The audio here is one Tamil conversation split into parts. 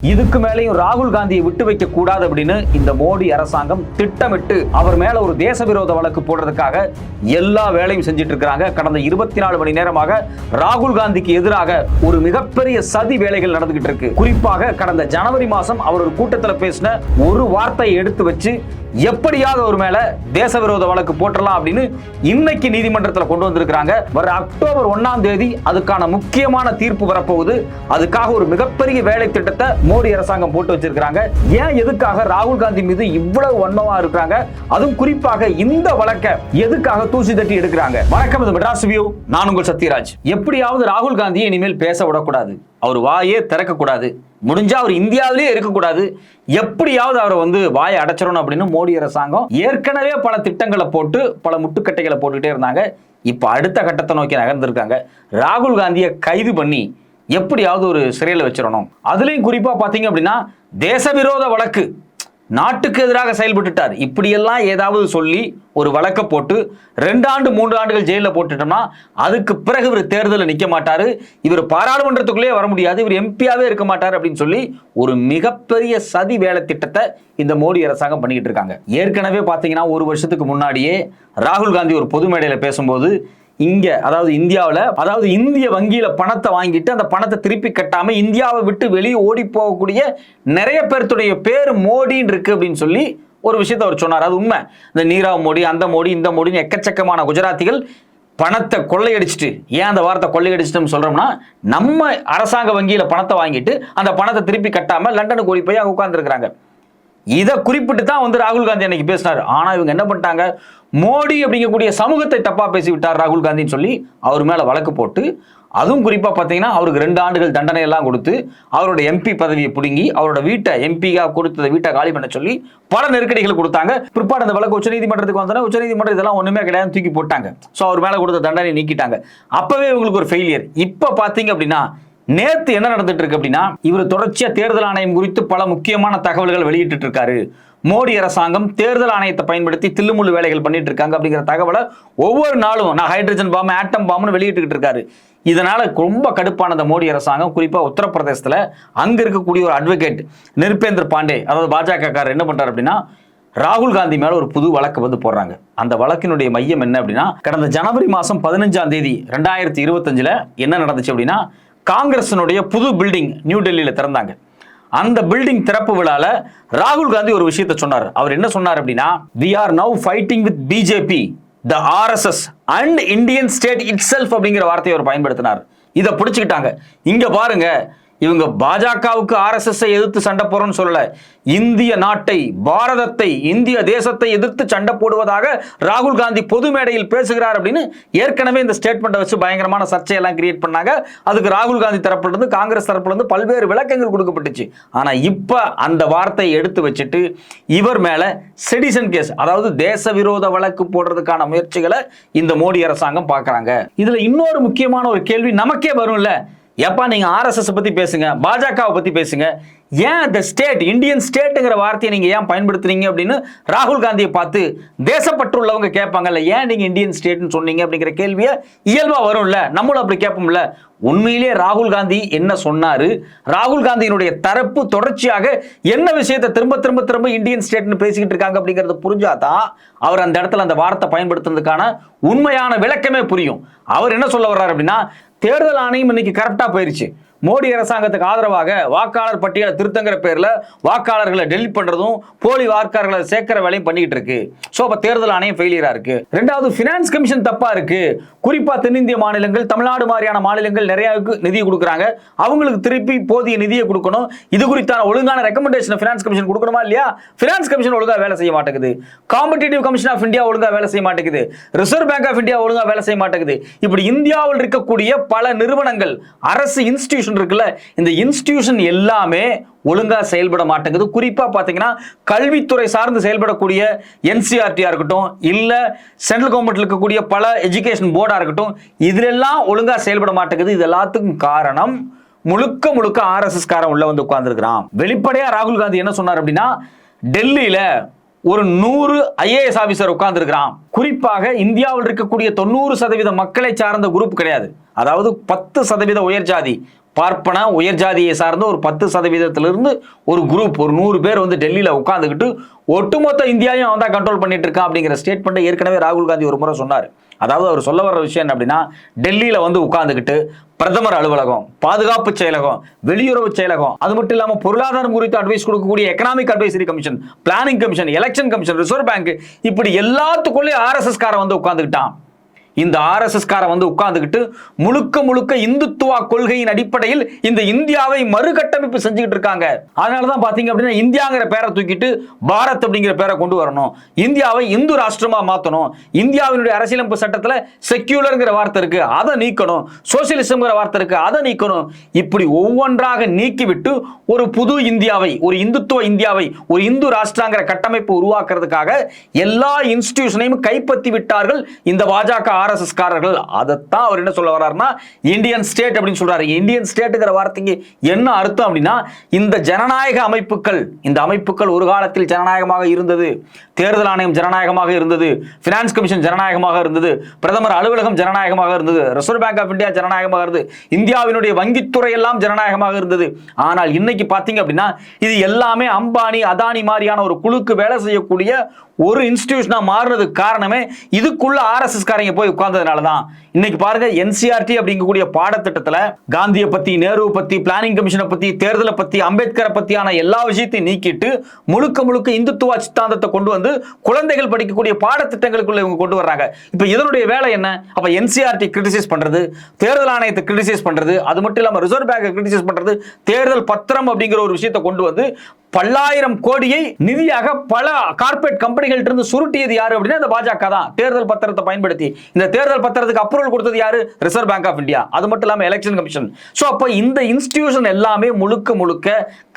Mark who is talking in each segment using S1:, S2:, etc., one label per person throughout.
S1: இதுக்கு மேலேயும் ராகுல் காந்தியை விட்டு வைக்க கூடாது அப்படின்னு இந்த மோடி அரசாங்கம் திட்டமிட்டு அவர் மேல ஒரு தேச விரோத வழக்கு போடுறதுக்காக எல்லா வேலையும் செஞ்சுட்டு இருக்கிறாங்க கடந்த இருபத்தி நாலு மணி நேரமாக ராகுல் காந்திக்கு எதிராக ஒரு மிகப்பெரிய சதி வேலைகள் நடந்துகிட்டு இருக்கு குறிப்பாக கடந்த ஜனவரி மாசம் அவர் ஒரு கூட்டத்துல பேசின ஒரு வார்த்தையை எடுத்து வச்சு எப்படியாவது ஒரு மேல தேச விரோத வழக்கு போட்டலாம் அப்படின்னு இன்னைக்கு நீதிமன்றத்தில் கொண்டு வந்திருக்கிறாங்க. வர அக்டோபர் ஒன்னாம் தேதி அதுக்கான முக்கியமான தீர்ப்பு வரப்போகுது. அதுக்காக ஒரு மிகப்பெரிய வேலை திட்டத்தை மோடி அரசாங்கம் போட்டு வச்சிருக்கிறாங்க. ஏன் எதுக்காக? ராகுல் காந்தி மீது இவ்வளவு வன்மமா இருக்காங்க அதுவும் குறிப்பாக இந்த வழக்கை எதுக்காக தூசி தட்டி எடுக்கிறாங்க? வணக்கம் இது மெட்ராஸ் வியூ. நான் உங்கள் சத்யராஜ். எப்படியாவது ராகுல் காந்தியை இனிமேல் பேச விடக்கூடாது. அவர் வாயே திறக்கக்கூடாது. முடிஞ்சா அவர் இந்தியாவிலேயே இருக்கக்கூடாது. எப்படியாவது அவரை வந்து வாயை அடைச்சிடணும் அப்படின்னு மோடி அரசாங்கம் ஏற்கனவே பல திட்டங்களை போட்டு பல முட்டுக்கட்டைகளை போட்டுக்கிட்டே இருந்தாங்க. இப்போ அடுத்த கட்டத்தை நோக்கி நகர்ந்திருக்காங்க. ராகுல் காந்தியை கைது பண்ணி எப்படியாவது ஒரு சிறையில் வச்சிடணும். அதுலேயும் குறிப்பாக பார்த்தீங்க அப்படின்னா தேச விரோத வழக்கு. நாட்டுக்கு எதிராக செயல்பட்டுட்டார். இப்படியெல்லாம் ஏதாவது சொல்லி ஒரு வழக்கை போட்டு ரெண்டு ஆண்டு மூன்று ஆண்டுகள் ஜெயிலில் போட்டுட்டோம்னா அதுக்கு பிறகு இவர் தேர்தலில் நிற்க மாட்டார். இவர் பாராளுமன்றத்துக்குள்ளே வர முடியாது. இவர் எம்பியாவே இருக்க மாட்டார் அப்படின்னு சொல்லி ஒரு மிகப்பெரிய சதி வேலை திட்டத்தை இந்த மோடி அரசாங்கம் பண்ணிக்கிட்டு இருக்காங்க. ஏற்கனவே பார்த்தீங்கன்னா ஒரு வருஷத்துக்கு முன்னாடியே ராகுல் காந்தி ஒரு பொது மேடையில் பேசும்போது இங்க அதாவது இந்தியாவில் அதாவது இந்திய வங்கியில பணத்தை வாங்கிட்டு அந்த பணத்தை திருப்பி கட்டாம இந்தியாவை விட்டு வெளியே ஓடி போகக்கூடிய நிறைய பேர்த்துடைய பேர் மோடின்னு இருக்கு அப்படின்னு சொல்லி ஒரு விஷயத்தை அவர் சொன்னார். அது உண்மை. இந்த நீரவ் மோடி அந்த மோடி இந்த மோடின்னு எக்கச்சக்கமான குஜராத்திகள் பணத்தை கொள்ளையடிச்சிட்டு ஏன் அந்த வார்த்தை கொள்ளையடிச்சிட்டுன்னு சொல்றோம்னா நம்ம அரசாங்க வங்கியில பணத்தை வாங்கிட்டு அந்த பணத்தை திருப்பி கட்டாம லண்டனுக்கு ஓடி போய் அங்கே உட்கார்ந்துருக்காங்க இதை குறிப்பிட்டு தான் வந்து ராகுல் காந்தி அன்னைக்கு பேசினார். ஆனா இவங்க என்ன பண்ணிட்டாங்க? மோடி அப்படிங்கக்கூடிய சமூகத்தை தப்பா பேசிவிட்டார் ராகுல் காந்தின்னு சொல்லி அவர் மேல வழக்கு போட்டு அதுவும் குறிப்பா பார்த்தீங்கன்னா அவருக்கு ரெண்டு ஆண்டுகள் தண்டனை எல்லாம் கொடுத்து அவரோட எம்பி பதவியை பிடுங்கி அவரோட வீட்டை எம்பியா கொடுத்ததை வீட்டை காலி பண்ண சொல்லி பல நெருக்கடிகள் கொடுத்தாங்க. பிற்பாடு அந்த வழக்கு உச்சநீதிமன்றத்துக்கு வந்தோன்னா உச்சநீதிமன்றம் இதெல்லாம் ஒண்ணுமே கிடையாது தூக்கி போட்டாங்க. ஸோ அவர் மேல கொடுத்த தண்டனை நீக்கிட்டாங்க. அப்பவே இவங்களுக்கு ஒரு ஃபெயிலியர் இப்போ பார்த்தீங்க அப்படின்னா நேத்து என்ன நடந்துட்டு இருக்கு அப்படின்னா இவர் தொடர்ச்சியா தேர்தல் ஆணையம் குறித்து பல முக்கியமான தகவல்கள் வெளியிட்டு இருக்காரு. மோடி அரசாங்கம் தேர்தல் ஆணையத்தை பயன்படுத்தி தில்லுமுள்ளு வேலைகள் பண்ணிட்டு இருக்காங்க அப்படிங்கிற தகவலை ஒவ்வொரு நாளும் நான் ஹைட்ரஜன் பாம்பு ஆட்டம் பாம்புன்னு வெளியிட்டுக்கிட்டு இருக்காரு. இதனால ரொம்ப கடுப்பான மோடி அரசாங்கம். குறிப்பா உத்தரப்பிரதேசத்துல அங்க இருக்கக்கூடிய ஒரு அட்வொகேட் நிருபேந்தர் பாண்டே அதாவது பாஜக என்ன பண்றாரு அப்படின்னா ராகுல் காந்தி மேல ஒரு புது வழக்கு வந்து போடுறாங்க. அந்த வழக்கினுடைய மையம் என்ன அப்படின்னா கடந்த ஜனவரி மாசம் பதினஞ்சாம் தேதி ரெண்டாயிரத்தி இருபத்தஞ்சுல என்ன நடந்துச்சு அப்படின்னா காங்கிரஸினுடைய புது பில்டிங் நியூ டெல்லியில் திறந்தாங்க. அந்த பில்டிங் திறப்பு விழால ராகுல் காந்தி ஒரு விஷயத்தை சொன்னார். அவர் என்ன சொன்னார் அப்படின்னா we are now fighting with BJP the RSS and Indian state itself அப்படிங்கிற வார்த்தையை அவர் பயன்படுத்தினார். இதை பிடிச்சிக்கிட்டாங்க. இங்க பாருங்க இவங்க பாஜகவுக்கு ஆர்எஸ்எஸ்ஐ எதிர்த்து சண்டை போறோம்னு சொல்லல. இந்திய நாட்டை பாரதத்தை இந்திய தேசத்தை எதிர்த்து சண்டை போடுவதாக ராகுல் காந்தி பொது மேடையில் பேசுகிறார் அப்படின்னு ஏற்கனவே இந்த ஸ்டேட்மெண்ட்டை வச்சு பயங்கரமான சர்ச்சையெல்லாம் கிரியேட் பண்ணாங்க. அதுக்கு ராகுல் காந்தி தரப்புலேருந்து காங்கிரஸ் தரப்புலேருந்து பல்வேறு விளக்கங்கள் கொடுக்கப்பட்டுச்சு. ஆனா இப்ப அந்த வார்த்தையை எடுத்து வச்சுட்டு இவர் மேல செடிசன் கேஸ் அதாவது தேச விரோத வழக்கு போடுறதுக்கான முயற்சிகளை இந்த மோடி அரசாங்கம் பார்க்குறாங்க. இதுல இன்னொரு முக்கியமான ஒரு கேள்வி நமக்கே வரும்ல. எப்பா நீங்க ஆர்எஸ்எஸ் பத்தி பேசுங்க பாஜகவை பத்தி பேசுங்க. ஏன் த ஸ்டேட் இந்தியன் ஸ்டேட்டுங்கிற வார்த்தையை நீங்க ஏன் பயன்படுத்துறீங்க அப்படின்னு ராகுல் காந்தியை பார்த்து தேசப்பற்றுள்ளவங்க கேட்பாங்கல்ல ஏன் நீங்க இந்தியன் ஸ்டேட்னு சொன்னீங்க அப்படிங்கிற கேள்வியை இயல்பா வரும்ல. நம்மளும் அப்படி கேட்போம்ல. உண்மையிலே ராகுல் காந்தி என்ன சொன்னாரு? ராகுல் காந்தியினுடைய தரப்பு தொடர்ச்சியாக என்ன விஷயத்தை திரும்ப திரும்ப திரும்ப இந்தியன் ஸ்டேட்னு பேசிக்கிட்டு இருக்காங்க அப்படிங்கறத புரிஞ்சாதான் அவர் அந்த இடத்துல அந்த வார்த்தை பயன்படுத்துறதுக்கான உண்மையான விளக்கமே புரியும். அவர் என்ன சொல்ல வர்றாரு அப்படின்னா தேர்தல் ஆணையம் இன்னைக்கு கரெக்டாக போயிருச்சு. மோடி அரசாங்கத்துக்கு ஆதரவாக வாக்காளர் பட்டியலை திருத்தங்கிற பேரில் வாக்காளர்களை டெலிட் பண்றதும் போலி வாக்காளர்களை சேர்க்கிற வேலையும் பண்ணிக்கிட்டு இருக்கு. ஸோ அப்போ தேர்தல் ஆணையம் ஃபெயிலியராக இருக்கு. ரெண்டாவது ஃபினான்ஸ் கமிஷன் தப்பா இருக்கு. குறிப்பா தென்னிந்திய மாநிலங்கள் தமிழ்நாடு மாதிரியான மாநிலங்கள் நிறைய நிதி கொடுக்குறாங்க. அவங்களுக்கு திருப்பி போதிய நிதியை கொடுக்கணும். இது குறித்தான ஒழுங்கான ரெக்கமெண்டேஷன் பினான்ஸ் கமிஷன் கொடுக்கணுமா இல்லையா? ஃபினான்ஸ் கமிஷன் ஒழுங்கா வேலை செய்ய மாட்டேங்குது. காம்படிட்டிவ் கமிஷன் ஆஃப் இந்தியா ஒழுங்கா வேலை செய்ய மாட்டேங்குது. ரிசர்வ் பேங்க் ஆஃப் இந்தியா ஒழுங்கா வேலை செய்ய மாட்டேங்குது. இப்படி இந்தியாவில் இருக்கக்கூடிய பல நிறுவனங்கள் அரசு இன்ஸ்டிடியூஷன் இருக்குல்ல இந்த இன்ஸ்டிடியூஷன் எல்லாமே ஒழுங்காக செயல்பட மாட்டேங்குது. குறிப்பாக பார்த்தீங்கன்னா கல்வித்துறை சார்ந்து செயல்படக்கூடிய என்சிஆர்டியாக இருக்கட்டும் இல்லை சென்ட்ரல் கவர்மெண்ட்ல இருக்கக்கூடிய பல எஜுகேஷன் போர்டாக இருக்கட்டும் இதிலெல்லாம் ஒழுங்காக செயல்பட மாட்டேங்குது. இது எல்லாத்துக்கும் காரணம் முழுக்க முழுக்க ஆர்எஸ்எஸ் காரன் உள்ள வந்து உட்கார்ந்துருக்கிறான். வெளிப்படையாக ராகுல் காந்தி என்ன சொன்னார் அப்படின்னா டெல்லியில் ஒரு நூறு ஐஏஎஸ் ஆபீசர் உட்கார்ந்துருக்கிறான். குறிப்பாக இந்தியாவில் இருக்கக்கூடிய தொண்ணூறு சதவீத மக்களை சார்ந்த குரூப் கிடையாது. அதாவது பத்து சதவீத உயர் ஜாதி. பார்ப்பன உயர் ஜாதியை சார்ந்த ஒரு பத்து சதவீதத்திலிருந்து ஒரு குரூப் ஒரு நூறு பேர் வந்து டெல்லியில் உட்காந்துக்கிட்டு ஒட்டுமொத்த இந்தியாவையும் அவன் தான் கண்ட்ரோல் பண்ணிட்டு இருக்கான் அப்படிங்கிற ஸ்டேட்மெண்ட்டை ஏற்கனவே ராகுல் காந்தி ஒரு முறை சொன்னார். அதாவது அவர் சொல்ல வர்ற விஷயம் என்ன அப்படின்னா டெல்லியில் வந்து உட்காந்துக்கிட்டு பிரதமர் அலுவலகம் பாதுகாப்பு செயலகம் வெளியுறவு செயலகம் அது மட்டும் இல்லாமல் பொருளாதாரம் குறித்து அட்வைஸ் கொடுக்கக்கூடிய economic advisory commission planning commission election commission reserve bank இப்படி எல்லாத்துக்குள்ளேயும் ஆர்எஸ்எஸ்காரன் வந்து உட்காந்துக்கிட்டான் இந்த ஆர்எஸ்எஸ்காரன் வந்து உட்கார்ந்துக்கிட்டு முழுக்க முழுக்க இந்துத்துவா கொள்கையின் அடிப்படையில் இந்த இந்தியாவை மறுகட்டமைப்பு செஞ்சுக்கிட்டு இருக்காங்க. அதனால தான் பாத்தீங்க அப்படின்னா இந்தியாங்கிற பேரை தூக்கிட்டு பாரத் அப்படிங்கிற பேரை கொண்டு வரணும். இந்தியாவை இந்து ராஷ்டிரமா மாத்தணும். இந்தியாவினுடைய அரசியலமைப்பு சட்டத்துல செக்யூலர்ங்கிற வார்த்தை இருக்கு அதை நீக்கணும். சோசியலிசம்ங்கிற வார்த்தை இருக்கு அதை நீக்கணும். இப்படி ஒவ்வொன்றாக நீக்கிவிட்டு ஒரு புது இந்தியாவை ஒரு இந்துத்துவ இந்தியாவை ஒரு இந்து ராஷ்டிராங்கிற கட்டமைப்பு உருவாக்குறதுக்காக எல்லா இன்ஸ்டிடியூஷனையும் கைப்பற்றி விட்டார்கள் இந்த பாஜக ஆர்எஸ்எஸ் காரர்கள் அதைத்தான் அவர் என்ன சொல்ல வர்றாருன்னா இந்தியன் ஸ்டேட் அப்படின்னு சொல்றாரு. இந்தியன் ஸ்டேட்டுங்கிற வார்த்தைக்கு என்ன அர்த்தம் அப்படின்னா இந்த ஜனநாயக அமைப்புகள் இந்த அமைப்புகள் ஒரு காலத்தில் ஜனநாயகமாக இருந்தது. தேர்தல் ஆணையம் ஜனநாயகமாக இருந்தது. பினான்ஸ் கமிஷன் ஜனநாயகமாக இருந்தது. பிரதமர் அலுவலகம் ஜனநாயகமாக இருந்தது. ரிசர்வ் பேங்க் ஆஃப் இந்தியா ஜனநாயகமாக இருந்தது. இந்தியாவினுடைய வங்கித்துறை எல்லாம் ஜனநாயகமாக இருந்தது. ஆனால் இன்னைக்கு பார்த்தீங்க அப்படின்னா இது எல்லாமே அம்பானி அதானி மாதிரியான ஒரு குழுக்கு வேலை செய்யக்கூடிய ஒரு இன்ஸ்டிடியூஷனாக மாறுனதுக்கு காரணமே இதுக்குள்ள ஆர்எஸ்எஸ் காரங்க போய் போய் உட்கார்ந்ததுனால தான் இன்னைக்கு பாருங்க என்சிஆர்டி அப்படிங்கக்கூடிய பாடத்திட்டத்தில் காந்தியை பற்றி நேரு பற்றி பிளானிங் கமிஷனை பற்றி தேர்தலை பற்றி அம்பேத்கரை பற்றியான எல்லா விஷயத்தையும் நீக்கிட்டு முழுக்க முழுக்க இந்துத்துவ சித்தாந்தத்தை கொண்டு வந்து குழந்தைகள் படிக்கக்கூடிய பாடத்திட்டங்களுக்குள்ள இவங்க கொண்டு வர்றாங்க. இப்போ இதனுடைய வேலை என்ன? அப்போ என்சிஆர்டி கிரிட்டிசைஸ் பண்ணுறது தேர்தல் ஆணையத்தை கிரிட்டிசைஸ் பண்ணுறது அது மட்டும் இல்லாமல் ரிசர்வ் பேங்கை கிரிட்டிசைஸ் பண்ணுறது தேர்தல் பத்திரம் அப்படிங்கிற ஒரு விஷயத்தை கொண்டு வந்து பல்லாயிரம் கோடியை நிதியாக பல கார்பரேட் கம்பெனிகள்ட்ட இருந்து சுருட்டியது யாரு அப்படின்னா இந்த பாஜக தான். தேர்தல் பத்திரத்தை பயன்படுத்தி. இந்த தேர்தல் பத்திரத்துக்கு அப்ரூவல் கொடுத்தது யாரு? ரிசர்வ் பேங்க் ஆஃப் இந்தியா அது மட்டும் இல்லாம எலெக்ஷன் கமிஷன் சோ அப்ப இந்த இன்ஸ்டிடியூஷன் எல்லாமே முழுக்க முழுக்க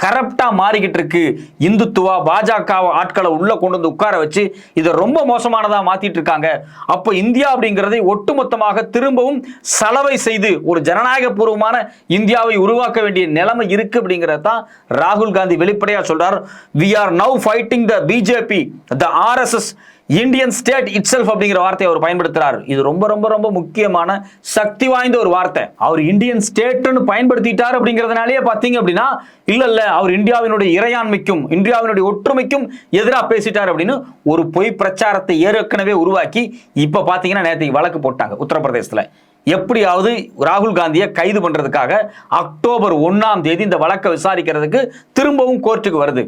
S1: கரப்டா மாறிக்கிட்டு இருக்கு. இந்துத்துவா பாஜக ஆட்களை உள்ள கொண்டு வந்து உட்கார வச்சு இதை ரொம்ப மோசமானதா மாத்திட்டு இருக்காங்க. அப்போ இந்தியா அப்படிங்கிறதை ஒட்டுமொத்தமாக திரும்பவும் சலவை செய்து ஒரு ஜனநாயக பூர்வமான இந்தியாவை உருவாக்க வேண்டிய நிலைமை இருக்கு அப்படிங்கிறது தான் ராகுல் காந்தி வெளிப்படையாக கிளியரா சொல்றார் we are now fighting the BJP the RSS Indian state it அப்படிங்கிற வார்த்தையை அவர் பயன்படுத்துறாரு. இது ரொம்ப ரொம்ப ரொம்ப முக்கியமான சக்தி வாய்ந்த ஒரு வார்த்தை. அவர் இந்தியன் ஸ்டேட்னு பயன்படுத்திட்டார் அப்படிங்கிறதுனாலே பார்த்தீங்க அப்படின்னா இல்ல இல்ல அவர் இந்தியாவினுடைய இறையாண்மைக்கும் இந்தியாவினுடைய ஒற்றுமைக்கும் எதிராக பேசிட்டார் அப்படின்னு ஒரு பொய் பிரச்சாரத்தை ஏற்கனவே உருவாக்கி இப்ப பாத்தீங்கன்னா நேற்றுக்கு வழக்கு போட்டாங்க உத்தரப்பிரதேசத்துல. எப்படியாவது ராகுல் காந்தியை கைது பண்ணுறதுக்காக அக்டோபர் ஒன்றாம் தேதி இந்த வழக்கை விசாரிக்கிறதுக்கு திரும்பவும் கோர்ட்டுக்கு வருது.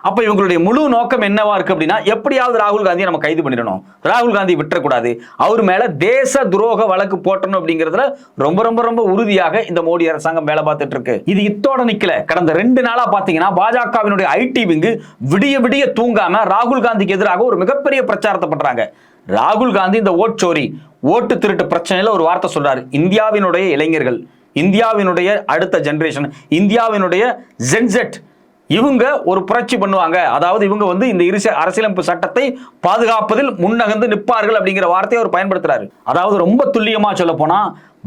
S1: அப்போ இவங்களுடைய முழு நோக்கம் என்னவா இருக்குது அப்படின்னா எப்படியாவது ராகுல் காந்தியை நம்ம கைது பண்ணிடணும். ராகுல் காந்தி விட்டுறக்கூடாது. அவர் மேலே தேச துரோக வழக்கு போட்டணும் அப்படிங்கிறதுல ரொம்ப ரொம்ப ரொம்ப உறுதியாக இந்த மோடி அரசாங்கம் வேலை பார்த்துட்டு இருக்கு. இது இத்தோட நிக்கல. கடந்த ரெண்டு நாளாக பார்த்தீங்கன்னா பாஜகவினுடைய ஐடி விங்கு விடிய விடிய தூங்காம ராகுல் காந்திக்கு எதிராக ஒரு மிகப்பெரிய பிரச்சாரத்தை பண்ணுறாங்க ராகுல் காந்தி இந்த ஓட்சோரி ஓட்டு திருட்டு பிரச்சனையில் ஒரு வார்த்தை சொல்கிறார் இந்தியாவினுடைய இளைஞர்கள் இந்தியாவினுடைய அடுத்த ஜென்ரேஷன் இந்தியாவினுடைய ஜென்செட் இவங்க ஒரு புரட்சி பண்ணுவாங்க. அதாவது இவங்க வந்து இந்த இரு அரசியலமைப்பு சட்டத்தை பாதுகாப்பதில் முன்னகர்ந்து நிற்பார்கள் அப்படிங்கிற வார்த்தையை அவர் பயன்படுத்துறாரு. அதாவது ரொம்ப துல்லியமா சொல்ல போனா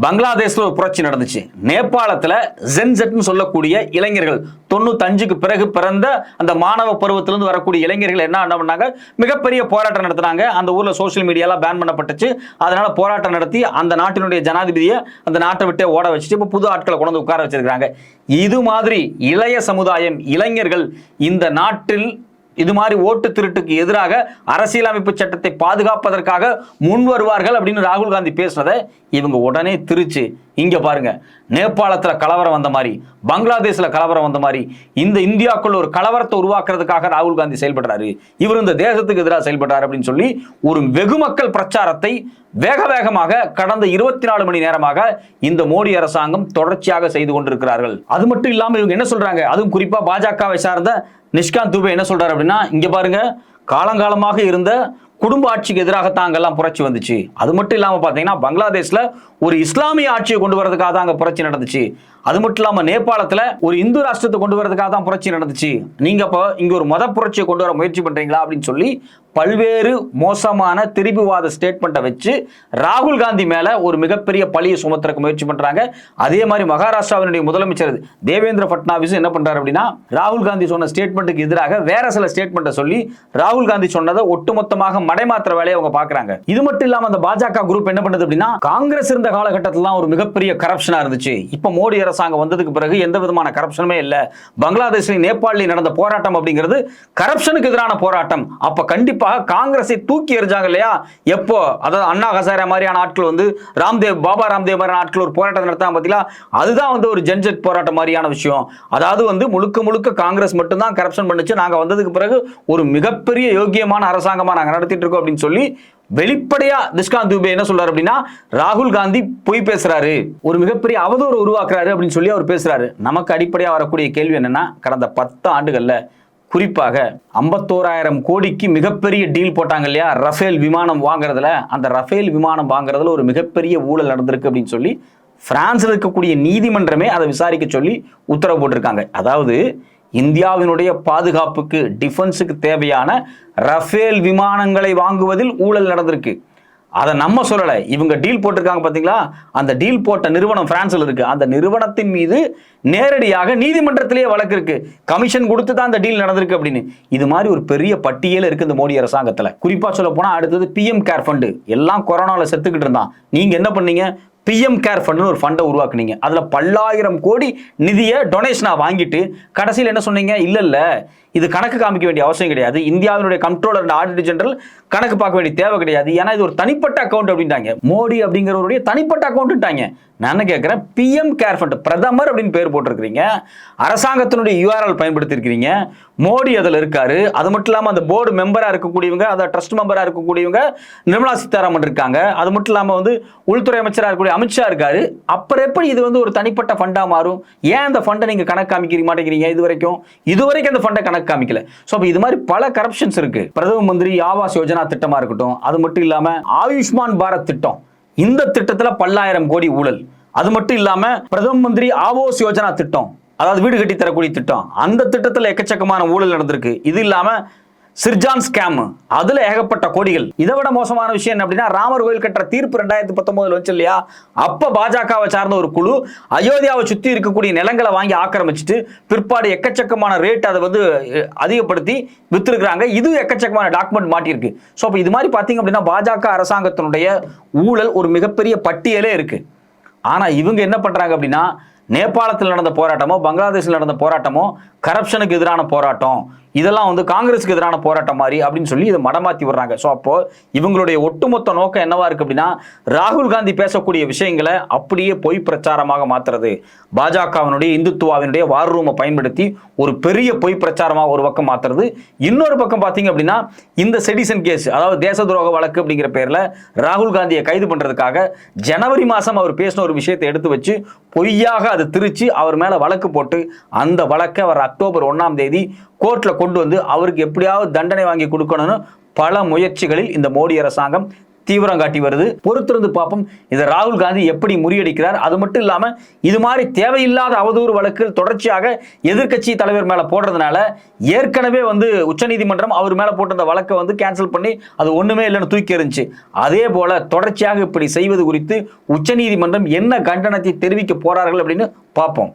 S1: பங்களாதேஷில் ஒரு புரட்சி நடந்துச்சு. நேபாளத்தில் ஜென்செட்னு சொல்லக்கூடிய இளைஞர்கள் தொண்ணூத்தஞ்சுக்கு பிறகு பிறந்த அந்த மாணவ பருவத்திலிருந்து வரக்கூடிய இளைஞர்கள் என்ன என்ன பண்ணாங்க? மிகப்பெரிய போராட்டம் நடத்தினாங்க. அந்த ஊரில் சோஷியல் மீடியாலாம் பேன் பண்ணப்பட்டுச்சு. அதனால் போராட்டம் நடத்தி அந்த நாட்டினுடைய ஜனாதிபதியை அந்த நாட்டை விட்டே ஓட வச்சுட்டு இப்போ புது ஆட்களை கொண்டு உட்கார வச்சிருக்கிறாங்க. இது மாதிரி இளைய சமுதாயம் இளைஞர்கள் இந்த நாட்டில் இது மாதிரி ஓட்டு திருட்டுக்கு எதிராக அரசியலமைப்பு சட்டத்தை பாதுகாப்பதற்காக முன் வருவார்கள் அப்படின்னு ராகுல் காந்தி பேசுனதை இவங்க உடனே திருச்சு இங்க பாருங்க நேபாளத்துல கலவரம் வந்த மாதிரி பங்களாதேஷ்ல கலவரம் வந்த மாதிரி இந்த இந்தியாக்குள்ள ஒரு கலவரத்தை உருவாக்குறதுக்காக ராகுல் காந்தி செயல்படுறாரு. இவர் இந்த தேசத்துக்கு எதிராக செயல்படுறாரு அப்படின்னு சொல்லி ஒரு வெகுமக்கள் பிரச்சாரத்தை வேக வேகமாக கடந்த இருபத்தி நாலு மணி நேரமாக இந்த மோடி அரசாங்கம் தொடர்ச்சியாக செய்து கொண்டிருக்கிறார்கள். அது மட்டும் இல்லாமல் இவங்க என்ன சொல்றாங்க? அதுவும் குறிப்பா பாஜகவை சார்ந்த நிஷ்காந்த் துபே என்ன சொல்றாரு அப்படின்னா இங்க பாருங்க காலங்காலமாக இருந்த குடும்ப ஆட்சிக்கு எதிராக தாங்கெல்லாம் புரட்சி வந்துச்சு. அது மட்டும் இல்லாமல் பார்த்தீங்கன்னா பங்களாதேஷில் ஒரு இஸ்லாமிய ஆட்சியை கொண்டு வரதுக்காக தான் அங்கே புரட்சி நடந்துச்சு. அது மட்டும் இல்லாமல் நேபாளத்தில் ஒரு இந்து ராஷ்டிரத்தை கொண்டு வரதுக்காக தான் புரட்சி நடந்துச்சு. நீங்கள் இப்போ இங்கே ஒரு மத புரட்சியை கொண்டு வர முயற்சி பண்ணுறீங்களா அப்படின்னு சொல்லி பல்வேறு மோசமான திரிபுவாத ஸ்டேட்மெண்ட்டை வச்சு ராகுல் காந்தி மேல ஒரு மிகப்பெரிய பழியை சுமத்துறக்கு முயற்சி பண்றாங்க. அதே மாதிரி மகாராஷ்டிராவினுடைய முதலமைச்சர் தேவேந்திர பட்னாவிஸ் என்ன பண்றாரு அப்படின்னா ராகுல் காந்தி சொன்ன ஸ்டேட்மெண்ட்டுக்கு எதிராக வேற சில ஸ்டேட்மெண்ட்டை சொல்லி ராகுல் காந்தி சொன்னதை ஒட்டுமொத்தமாக மடைமாத்திர வேலையை அவங்க பார்க்குறாங்க. இது மட்டும் இல்லாமல் அந்த பாஜக குரூப் என்ன பண்ணுது அப்படின்னா காங்கிரஸ் இருந்த காலகட்டத்திலாம் ஒரு மிகப்பெரிய கரப்ஷனா இருந்துச்சு. இப்போ மோடி அரசாங்கம் வந்ததுக்கு பிறகு எந்த விதமான கரப்ஷனுமே இல்லை. பங்களாதேஷ்லையும் நேபாளிலையும் நடந்த போராட்டம் அப்படிங்கிறது கரப்ஷனுக்கு எதிரான போராட்டம். அப்ப கண்டிப்பாக காங்கிரஸை தூக்கி எறிஞ்சாங்க இல்லையா? எப்போ? அதாவது அண்ணா ஹசாரே மாதிரியான ஆட்கள் வந்து ராம்தேவ் பாபா ராம்தேவ் மாதிரியான ஆட்கள் ஒரு போராட்டம் நடத்தாங்க பார்த்தீங்களா? அதுதான் வந்து ஒரு ஜென்ஜெட் போராட்டம் மாதிரியான விஷயம். அதாவது வந்து முழுக்க முழுக்க காங்கிரஸ் மட்டும்தான் கரப்ஷன் பண்ணுச்சு. நாங்கள் வந்ததுக்கு பிறகு ஒரு மிகப்பெரிய யோக்கியமான அரசாங்கமாக நாங்கள் நடத்திட்டு இருக்கோம் அப்படின்னு சொல்லி வெளிப்படையா நிஷ்காந்த் துபே என்ன சொல்றாரு அப்படின்னா ராகுல் காந்தி பொய் பேசுறாரு. ஒரு மிகப்பெரிய அவதூறு உருவாக்குறாரு அப்படின்னு சொல்லி அவர் பேசுறாரு. நமக்கு அடிப்படையா வரக்கூடிய கேள்வி என்னன்னா கடந்த பத்து ஆண்டுகள்ல குறிப்பாக ஐம்பத்தோராயிரம் கோடிக்கு மிகப்பெரிய டீல் போட்டாங்க இல்லையா? ரஃபேல் விமானம் வாங்குறதுல. அந்த ரஃபேல் விமானம் வாங்குறதுல ஒரு மிகப்பெரிய ஊழல் நடந்திருக்கு அப்படின்னு சொல்லி பிரான்ஸில் இருக்கக்கூடிய நீதிமன்றமே அதை விசாரிக்க சொல்லி உத்தரவு போட்டிருக்காங்க. அதாவது இந்தியாவினுடைய பாதுகாப்புக்கு டிஃபென்ஸுக்கு தேவையான ரஃபேல் விமானங்களை வாங்குவதில் ஊழல் நடந்திருக்கு. அதை நம்ம சொல்லலை. இவங்க டீல் போட்டிருக்காங்க பார்த்தீங்களா? அந்த டீல் போட்ட நிறுவனம் பிரான்ஸில் இருக்கு. அந்த நிறுவனத்தின் மீது நேரடியாக நீதிமன்றத்திலேயே வழக்கு இருக்கு. கமிஷன் கொடுத்து தான் அந்த டீல் நடந்திருக்கு அப்படின்னு. இது மாதிரி ஒரு பெரிய பட்டியல் இருக்கு இந்த மோடி அரசாங்கத்தில். குறிப்பாக சொல்ல போனால் அடுத்தது பிஎம் கேர் ஃபண்டு எல்லாம் கொரோனாவில் செத்துக்கிட்டு இருந்தான். நீங்கள் என்ன பண்ணீங்க? பிஎம் கேர் ஃபண்டுன்னு ஒரு ஃபண்டை உருவாக்குனீங்க. அதில் பல்லாயிரம் கோடி நிதியை டொனேஷனாக வாங்கிட்டு கடைசியில் என்ன சொன்னீங்க? இல்லை இல்லை. இது கணக்கு காமிக்க வேண்டிய அவசியம் கிடையாது. இந்தியாவினுடைய கண்ட்ரோலர் அண்ட் ஆடிட்டர் ஜெனரல் கணக்கு பார்க்க வேண்டிய தேவை கிடையாது. ஏன்னா இது ஒரு தனிப்பட்ட அக்கௌண்ட் அப்படின்ட்டாங்க. மோடி அப்படிங்கிறவருடைய தனிப்பட்ட அக்கௌண்ட்டாங்க நான் என்ன கேட்குறேன்? பிஎம் கேர் ஃபண்ட் பிரதமர் அப்படின்னு பேர் போட்டிருக்கிறீங்க. அரசாங்கத்தினுடைய யூஆர்எல் பயன்படுத்தியிருக்கிறீங்க. மோடி அதில் இருக்காரு. அது மட்டும் இல்லாமல் அந்த போர்டு மெம்பராக இருக்கக்கூடியவங்க அதை ட்ரஸ்ட் மெம்பராக இருக்கக்கூடியவங்க நிர்மலா சீதாராமன் இருக்காங்க. அது மட்டும் இல்லாமல் வந்து உள்துறை அமைச்சராக இருக்கக்கூடிய அமித்ஷா இருக்காரு. அப்புறம் எப்படி இது வந்து ஒரு தனிப்பட்ட ஃபண்டாக மாறும்? ஏன் அந்த ஃபண்டை நீங்கள் கணக்கு காமிக்க மாட்டேங்கிறீங்க இது வரைக்கும் இது வரைக்கும் அந்த ஃபண்டை கணக்கு காமிக்கல. ஸோ அப்போ இது மாதிரி பல கரப்ஷன்ஸ் இருக்கு. பிரதம மந்திரி ஆவாஸ் யோஜனா திட்டமா இருக்கட்டும் அது மட்டும் இல்லாம ஆயுஷ்மான் பாரத் திட்டம். இந்த திட்டத்தில் பல்லாயிரம் கோடி ஊழல். அது மட்டும் இல்லாம பிரதம மந்திரி ஆவோஸ் யோஜனா திட்டம் அதாவது வீடு கட்டி தரக்கூடிய திட்டம். அந்த திட்டத்தில் எக்கச்சக்கமான ஊழல் நடந்திருக்கு. இது இல்லாம சிர்ஜான் ஸ்கேம் அதுல ஏகப்பட்ட கோடிகள். இதை விட மோசமான விஷயம் என்ன அப்படின்னா ராமர் கோயில் கட்டுற தீர்ப்பு ரெண்டாயிரத்தி பத்தொன்பதுல வச்சு இல்லையா அப்ப பாஜகவை சார்ந்த ஒரு குழு அயோத்தியாவை சுத்தி இருக்கக்கூடிய நிலங்களை வாங்கி ஆக்கிரமிச்சிட்டு பிற்பாடு எக்கச்சக்கமான ரேட் அதை வந்து அதிகப்படுத்தி வித்துருக்குறாங்க. இது எக்கச்சக்கமான டாக்குமெண்ட் மாட்டியிருக்கு. ஸோ அப்போ இது மாதிரி பார்த்தீங்க அப்படின்னா பாஜக அரசாங்கத்தினுடைய ஊழல் ஒரு மிகப்பெரிய பட்டியலே இருக்கு. ஆனா இவங்க என்ன பண்றாங்க அப்படின்னா நேபாளத்தில் நடந்த போராட்டமோ பங்களாதேஷில் நடந்த போராட்டமோ கரப்ஷனுக்கு எதிரான போராட்டம். இதெல்லாம் வந்து காங்கிரஸுக்கு எதிரான போராட்டம் மாதிரி அப்படின்னு சொல்லி இதை மடமாத்தி விடுறாங்க. ஸோ அப்போ இவங்களுடைய ஒட்டுமொத்த நோக்கம் என்னவா இருக்கு அப்படின்னா ராகுல் காந்தி பேசக்கூடிய விஷயங்களை அப்படியே பொய் பிரச்சாரமாக மாத்துறது. பாஜகவினுடைய இந்துத்துவாவினுடைய வார் ரூமை பயன்படுத்தி ஒரு பெரிய பொய் பிரச்சாரமாக ஒரு பக்கம் மாத்துறது. இன்னொரு பக்கம் பார்த்தீங்க அப்படின்னா இந்த செடிசன் கேஸ் அதாவது தேச துரோக வழக்கு அப்படிங்கிற பேரில் ராகுல் காந்தியை கைது பண்ணுறதுக்காக ஜனவரி மாதம் அவர் பேசின ஒரு விஷயத்தை எடுத்து வச்சு பொய்யாக அதை திரிச்சு அவர் மேலே வழக்கு போட்டு அந்த வழக்கை அவர் அக்டோபர் ஒன்றாம் தேதி கோர்ட்டில் கொண்டு வந்து அவருக்கு எப்படியாவது தண்டனை வாங்கி கொடுக்கணும்னு பல முயற்சிகளில் இந்த மோடி அரசாங்கம் தீவிரம் காட்டி வருது. பொறுத்திருந்து பார்ப்போம். இதை ராகுல் காந்தி எப்படி முறியடிக்கிறார்? அது மட்டும் இல்லாமல் இது மாதிரி தேவையில்லாத அவதூறு வழக்குகள் தொடர்ச்சியாக எதிர்க்கட்சி தலைவர் மேலே போடுறதுனால ஏற்கனவே வந்து உச்சநீதிமன்றம் அவர் மேலே போட்டிருந்த வழக்கை வந்து கேன்சல் பண்ணி அது ஒன்றுமே இல்லைன்னு தூக்கி இருந்துச்சு அதே போல தொடர்ச்சியாக இப்படி செய்வது குறித்து உச்சநீதிமன்றம் என்ன கண்டனத்தை தெரிவிக்க போறார்கள் அப்படின்னு பார்ப்போம்.